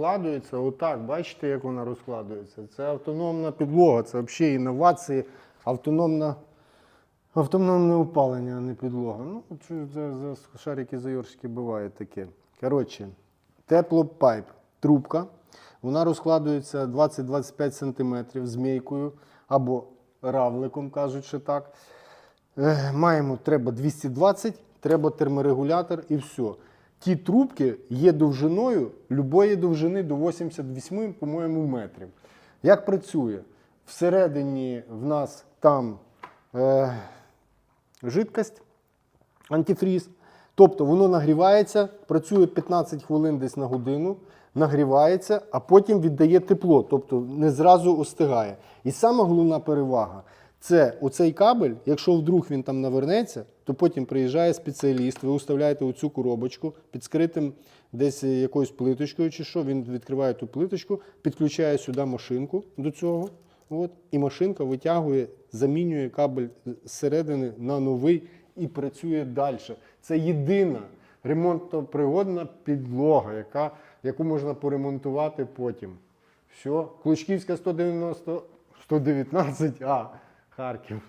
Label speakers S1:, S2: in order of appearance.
S1: розкладується отак. Бачите, як вона розкладується? Це автономна підлога, це взагалі інновації, автономна, автономне опалення, а не підлога. Ну, за, за шарики зайорські буває таке. Коротше, теплопайп, трубка. Вона розкладується 20-25 см змійкою або равликом, кажуть, що так. Е, Маємо треба 220, треба терморегулятор і все. Ті трубки є довжиною любої довжини до 88, по-моєму, метрів. Як працює? Всередині в нас там е, жидкость, антифріз. Тобто воно нагрівається, працює 15 хвилин десь на годину, нагрівається, а потім віддає тепло, тобто не зразу остигає. І сама головна перевага це оцей кабель, якщо вдруг він там навернеться, то потім приїжджає спеціаліст, ви уставляєте оцю коробочку під скритим десь якоюсь плиточкою чи що, він відкриває ту плиточку, підключає сюди машинку до цього. От, і машинка витягує, замінює кабель зсередини на новий і працює далі. Це єдина ремонтопригодна підлога, яка, яку можна поремонтувати потім. Все, Клучківська 190, 119, а Харків.